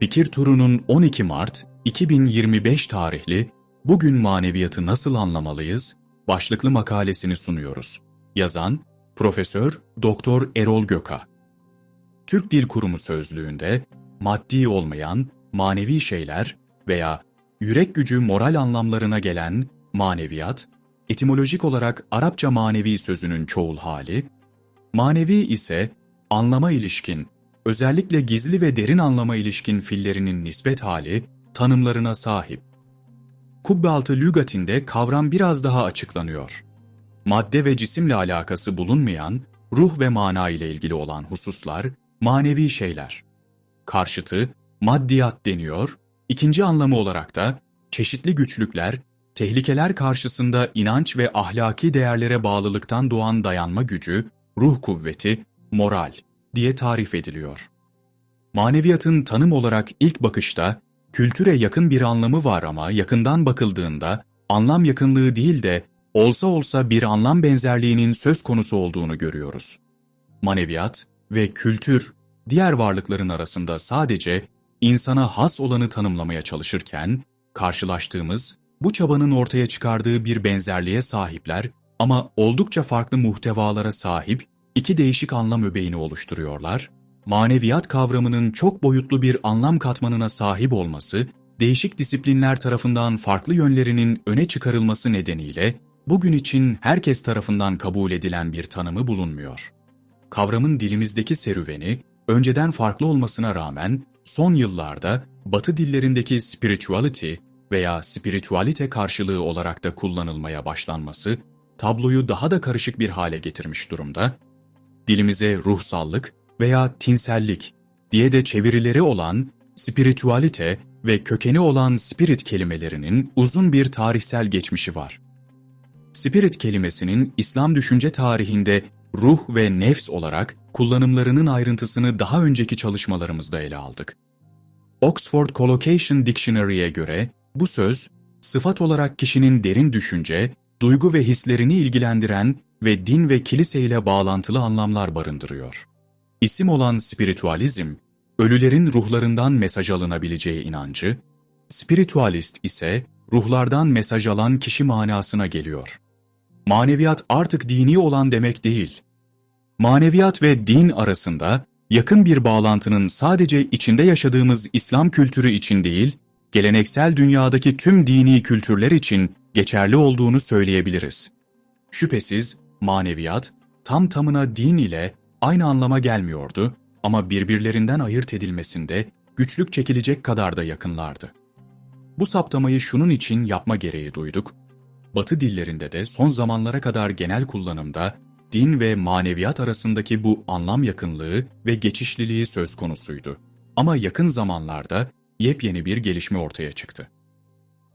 Fikir Turu'nun 12 Mart 2025 tarihli Bugün Maneviyatı Nasıl Anlamalıyız? başlıklı makalesini sunuyoruz. Yazan Profesör Doktor Erol Göka. Türk Dil Kurumu sözlüğünde maddi olmayan manevi şeyler veya yürek gücü moral anlamlarına gelen maneviyat, etimolojik olarak Arapça manevi sözünün çoğul hali, manevi ise anlama ilişkin, özellikle gizli ve derin anlama ilişkin fillerinin nispet hali, tanımlarına sahip. Kubbealtı lügatinde kavram biraz daha açıklanıyor. Madde ve cisimle alakası bulunmayan, ruh ve mana ile ilgili olan hususlar, manevi şeyler. Karşıtı, maddiyat deniyor, ikinci anlamı olarak da çeşitli güçlükler, tehlikeler karşısında inanç ve ahlaki değerlere bağlılıktan doğan dayanma gücü, ruh kuvveti, moral diye tarif ediliyor. Maneviyatın tanım olarak ilk bakışta kültüre yakın bir anlamı var ama yakından bakıldığında anlam yakınlığı değil de olsa olsa bir anlam benzerliğinin söz konusu olduğunu görüyoruz. Maneviyat ve kültür diğer varlıkların arasında sadece insana has olanı tanımlamaya çalışırken karşılaştığımız bu çabanın ortaya çıkardığı bir benzerliğe sahipler ama oldukça farklı muhtevalara sahip iki değişik anlam öbeğini oluşturuyorlar. Maneviyat kavramının çok boyutlu bir anlam katmanına sahip olması, değişik disiplinler tarafından farklı yönlerinin öne çıkarılması nedeniyle bugün için herkes tarafından kabul edilen bir tanımı bulunmuyor. Kavramın dilimizdeki serüveni, önceden farklı olmasına rağmen son yıllarda Batı dillerindeki spirituality veya spiritualite karşılığı olarak da kullanılmaya başlanması, tabloyu daha da karışık bir hale getirmiş durumda. Dilimize ruhsallık veya tinsellik diye de çevirileri olan spiritualite ve kökeni olan spirit kelimelerinin uzun bir tarihsel geçmişi var. Spirit kelimesinin İslam düşünce tarihinde ruh ve nefs olarak kullanımlarının ayrıntısını daha önceki çalışmalarımızda ele aldık. Oxford Collocation Dictionary'e göre bu söz, sıfat olarak kişinin derin düşünce, duygu ve hislerini ilgilendiren ve din ve kilise ile bağlantılı anlamlar barındırıyor. İsim olan spiritualizm, ölülerin ruhlarından mesaj alınabileceği inancı, spiritualist ise ruhlardan mesaj alan kişi manasına geliyor. Maneviyat artık dini olan demek değil. Maneviyat ve din arasında yakın bir bağlantının sadece içinde yaşadığımız İslam kültürü için değil, geleneksel dünyadaki tüm dini kültürler için geçerli olduğunu söyleyebiliriz. Şüphesiz maneviyat tam tamına din ile aynı anlama gelmiyordu ama birbirlerinden ayırt edilmesinde güçlük çekilecek kadar da yakınlardı. Bu saptamayı şunun için yapma gereği duyduk. Batı dillerinde de son zamanlara kadar genel kullanımda din ve maneviyat arasındaki bu anlam yakınlığı ve geçişliliği söz konusuydu. Ama yakın zamanlarda yepyeni bir gelişme ortaya çıktı.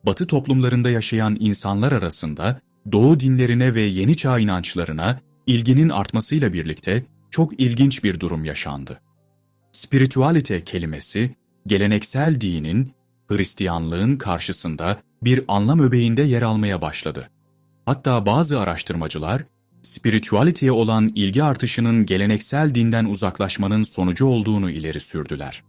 Batı toplumlarında yaşayan insanlar arasında Doğu dinlerine ve yeni çağ inançlarına ilginin artmasıyla birlikte çok ilginç bir durum yaşandı. Spiritualite kelimesi, geleneksel dinin, Hristiyanlığın karşısında bir anlam öbeğinde yer almaya başladı. Hatta bazı araştırmacılar, spiritualiteye olan ilgi artışının geleneksel dinden uzaklaşmanın sonucu olduğunu ileri sürdüler.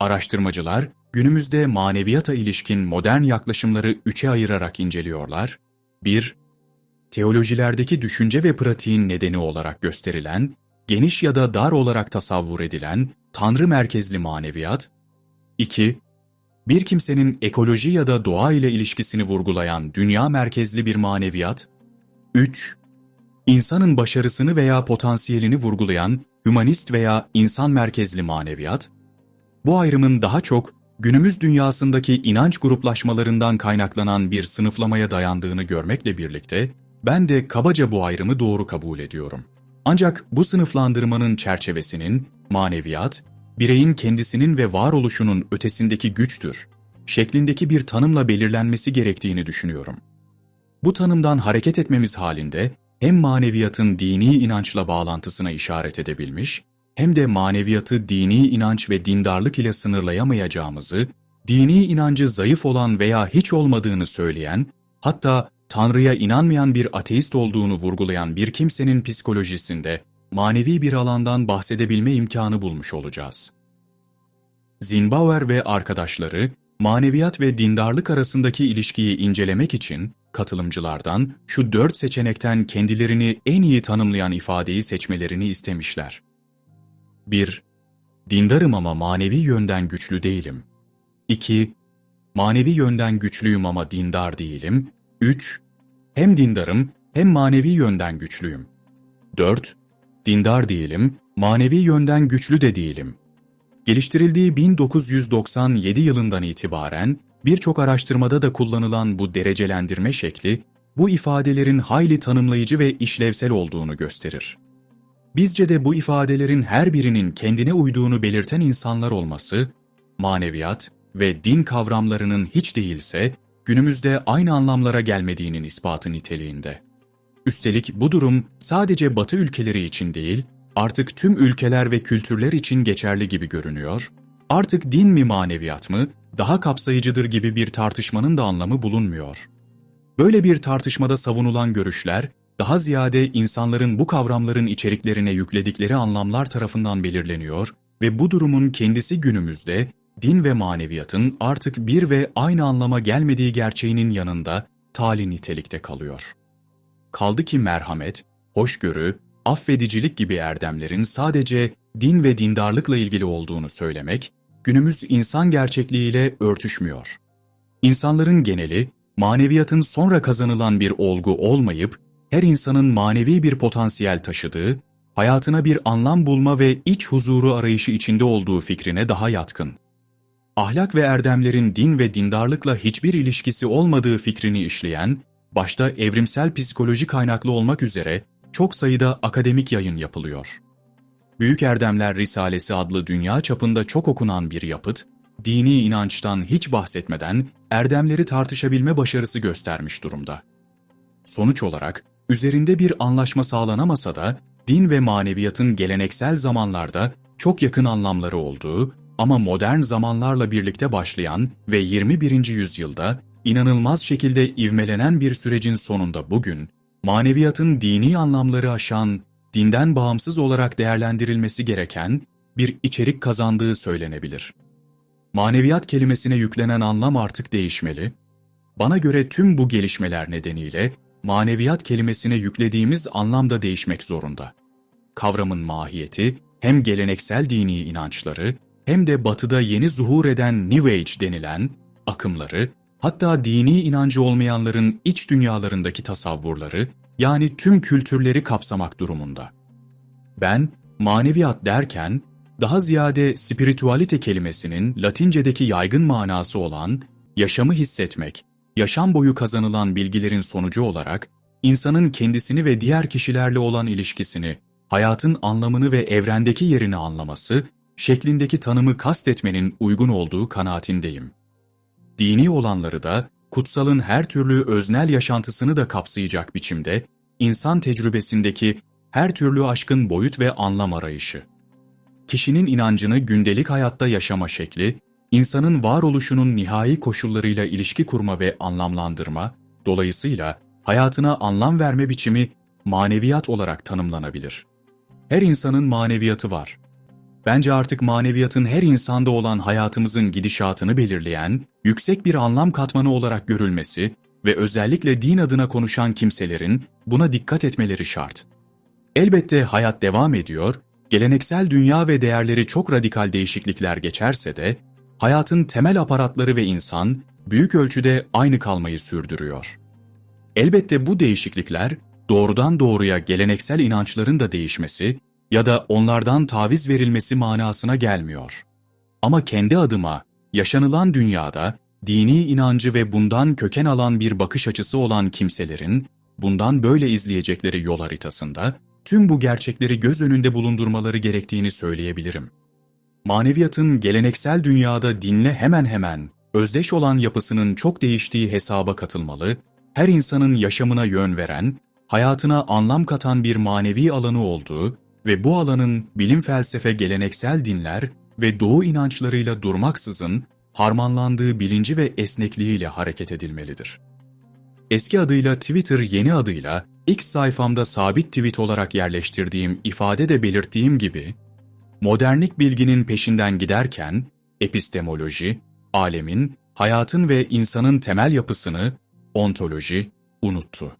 Araştırmacılar, günümüzde maneviyata ilişkin modern yaklaşımları üçe ayırarak inceliyorlar. 1. Teolojilerdeki düşünce ve pratiğin nedeni olarak gösterilen, geniş ya da dar olarak tasavvur edilen tanrı merkezli maneviyat. 2. Bir kimsenin ekoloji ya da doğa ile ilişkisini vurgulayan dünya merkezli bir maneviyat. 3. İnsanın başarısını veya potansiyelini vurgulayan hümanist veya insan merkezli maneviyat. Bu ayrımın daha çok günümüz dünyasındaki inanç gruplaşmalarından kaynaklanan bir sınıflamaya dayandığını görmekle birlikte, ben de kabaca bu ayrımı doğru kabul ediyorum. Ancak bu sınıflandırmanın çerçevesinin maneviyat, bireyin kendisinin ve varoluşunun ötesindeki güçtür, şeklindeki bir tanımla belirlenmesi gerektiğini düşünüyorum. Bu tanımdan hareket etmemiz halinde hem maneviyatın dini inançla bağlantısına işaret edebilmiş, hem de maneviyatı dini inanç ve dindarlık ile sınırlayamayacağımızı, dini inancı zayıf olan veya hiç olmadığını söyleyen, hatta Tanrı'ya inanmayan bir ateist olduğunu vurgulayan bir kimsenin psikolojisinde manevi bir alandan bahsedebilme imkanı bulmuş olacağız. Zinbauer ve arkadaşları maneviyat ve dindarlık arasındaki ilişkiyi incelemek için katılımcılardan şu dört seçenekten kendilerini en iyi tanımlayan ifadeyi seçmelerini istemişler. 1. Dindarım ama manevi yönden güçlü değilim. 2. Manevi yönden güçlüyüm ama dindar değilim. 3. Hem dindarım hem manevi yönden güçlüyüm. 4. Dindar değilim, manevi yönden güçlü de değilim. Geliştirildiği 1997 yılından itibaren birçok araştırmada da kullanılan bu derecelendirme şekli, bu ifadelerin hayli tanımlayıcı ve işlevsel olduğunu gösterir. Bizce de bu ifadelerin her birinin kendine uyduğunu belirten insanlar olması, maneviyat ve din kavramlarının hiç değilse günümüzde aynı anlamlara gelmediğinin ispatı niteliğinde. Üstelik bu durum sadece Batı ülkeleri için değil, artık tüm ülkeler ve kültürler için geçerli gibi görünüyor, artık din mi maneviyat mı daha kapsayıcıdır gibi bir tartışmanın da anlamı bulunmuyor. Böyle bir tartışmada savunulan görüşler, daha ziyade insanların bu kavramların içeriklerine yükledikleri anlamlar tarafından belirleniyor ve bu durumun kendisi günümüzde din ve maneviyatın artık bir ve aynı anlama gelmediği gerçeğinin yanında tali nitelikte kalıyor. Kaldı ki merhamet, hoşgörü, affedicilik gibi erdemlerin sadece din ve dindarlıkla ilgili olduğunu söylemek, günümüz insan gerçekliğiyle örtüşmüyor. İnsanların geneli, maneviyatın sonra kazanılan bir olgu olmayıp, her insanın manevi bir potansiyel taşıdığı, hayatına bir anlam bulma ve iç huzuru arayışı içinde olduğu fikrine daha yatkın. Ahlak ve erdemlerin din ve dindarlıkla hiçbir ilişkisi olmadığı fikrini işleyen, başta evrimsel psikoloji kaynaklı olmak üzere çok sayıda akademik yayın yapılıyor. Büyük Erdemler Risalesi adlı dünya çapında çok okunan bir yapıt, dini inançtan hiç bahsetmeden erdemleri tartışabilme başarısı göstermiş durumda. Sonuç olarak üzerinde bir anlaşma sağlanamasa da din ve maneviyatın geleneksel zamanlarda çok yakın anlamları olduğu ama modern zamanlarla birlikte başlayan ve 21. yüzyılda inanılmaz şekilde ivmelenen bir sürecin sonunda bugün maneviyatın dini anlamları aşan, dinden bağımsız olarak değerlendirilmesi gereken bir içerik kazandığı söylenebilir. Maneviyat kelimesine yüklenen anlam artık değişmeli. Bana göre tüm bu gelişmeler nedeniyle maneviyat kelimesine yüklediğimiz anlam da değişmek zorunda. Kavramın mahiyeti hem geleneksel dini inançları hem de batıda yeni zuhur eden New Age denilen akımları hatta dini inancı olmayanların iç dünyalarındaki tasavvurları, yani tüm kültürleri kapsamak durumunda. Ben, maneviyat derken, daha ziyade spiritualite kelimesinin Latincedeki yaygın manası olan yaşamı hissetmek, yaşam boyu kazanılan bilgilerin sonucu olarak insanın kendisini ve diğer kişilerle olan ilişkisini, hayatın anlamını ve evrendeki yerini anlaması şeklindeki tanımı kastetmenin uygun olduğu kanaatindeyim dini olanları da, kutsalın her türlü öznel yaşantısını da kapsayacak biçimde, insan tecrübesindeki her türlü aşkın boyut ve anlam arayışı. Kişinin inancını gündelik hayatta yaşama şekli, insanın varoluşunun nihai koşullarıyla ilişki kurma ve anlamlandırma, dolayısıyla hayatına anlam verme biçimi maneviyat olarak tanımlanabilir. Her insanın maneviyatı var. Bence artık maneviyatın her insanda olan hayatımızın gidişatını belirleyen, yüksek bir anlam katmanı olarak görülmesi ve özellikle din adına konuşan kimselerin buna dikkat etmeleri şart. Elbette hayat devam ediyor, geleneksel dünya ve değerleri çok radikal değişiklikler geçerse de, hayatın temel aparatları ve insan büyük ölçüde aynı kalmayı sürdürüyor. Elbette bu değişiklikler doğrudan doğruya geleneksel inançların da değişmesi ya da onlardan taviz verilmesi manasına gelmiyor. Ama kendi adıma yaşanılan dünyada dini inancı ve bundan köken alan bir bakış açısı olan kimselerin bundan böyle izleyecekleri yol haritasında tüm bu gerçekleri göz önünde bulundurmaları gerektiğini söyleyebilirim. Maneviyatın geleneksel dünyada dinle hemen hemen özdeş olan yapısının çok değiştiği hesaba katılmalı, her insanın yaşamına yön veren, hayatına anlam katan bir manevi alanı olduğu ve bu alanın bilim felsefe geleneksel dinler ve doğu inançlarıyla durmaksızın harmanlandığı bilinci ve esnekliğiyle hareket edilmelidir. Eski adıyla Twitter yeni adıyla X sayfamda sabit tweet olarak yerleştirdiğim ifade de belirttiğim gibi, modernlik bilginin peşinden giderken, epistemoloji, alemin, hayatın ve insanın temel yapısını, ontoloji, unuttu.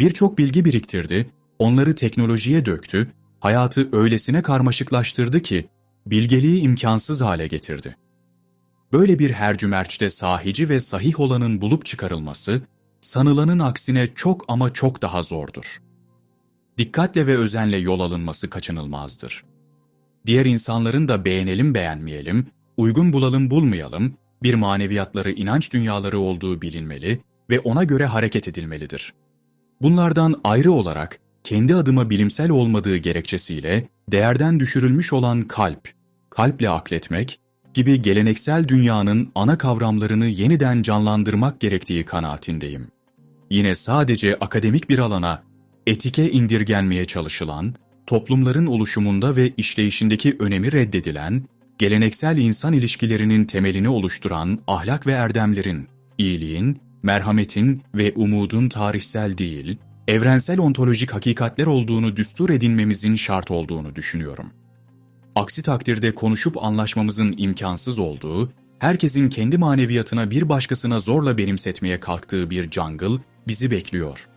Birçok bilgi biriktirdi, onları teknolojiye döktü, hayatı öylesine karmaşıklaştırdı ki, bilgeliği imkansız hale getirdi. Böyle bir hercümerçte sahici ve sahih olanın bulup çıkarılması, sanılanın aksine çok ama çok daha zordur. Dikkatle ve özenle yol alınması kaçınılmazdır. Diğer insanların da beğenelim beğenmeyelim, uygun bulalım bulmayalım, bir maneviyatları inanç dünyaları olduğu bilinmeli ve ona göre hareket edilmelidir. Bunlardan ayrı olarak kendi adıma bilimsel olmadığı gerekçesiyle değerden düşürülmüş olan kalp, kalple akletmek gibi geleneksel dünyanın ana kavramlarını yeniden canlandırmak gerektiği kanaatindeyim. Yine sadece akademik bir alana, etike indirgenmeye çalışılan, toplumların oluşumunda ve işleyişindeki önemi reddedilen, geleneksel insan ilişkilerinin temelini oluşturan ahlak ve erdemlerin, iyiliğin, merhametin ve umudun tarihsel değil, evrensel ontolojik hakikatler olduğunu düstur edinmemizin şart olduğunu düşünüyorum. Aksi takdirde konuşup anlaşmamızın imkansız olduğu, herkesin kendi maneviyatına bir başkasına zorla benimsetmeye kalktığı bir jungle bizi bekliyor.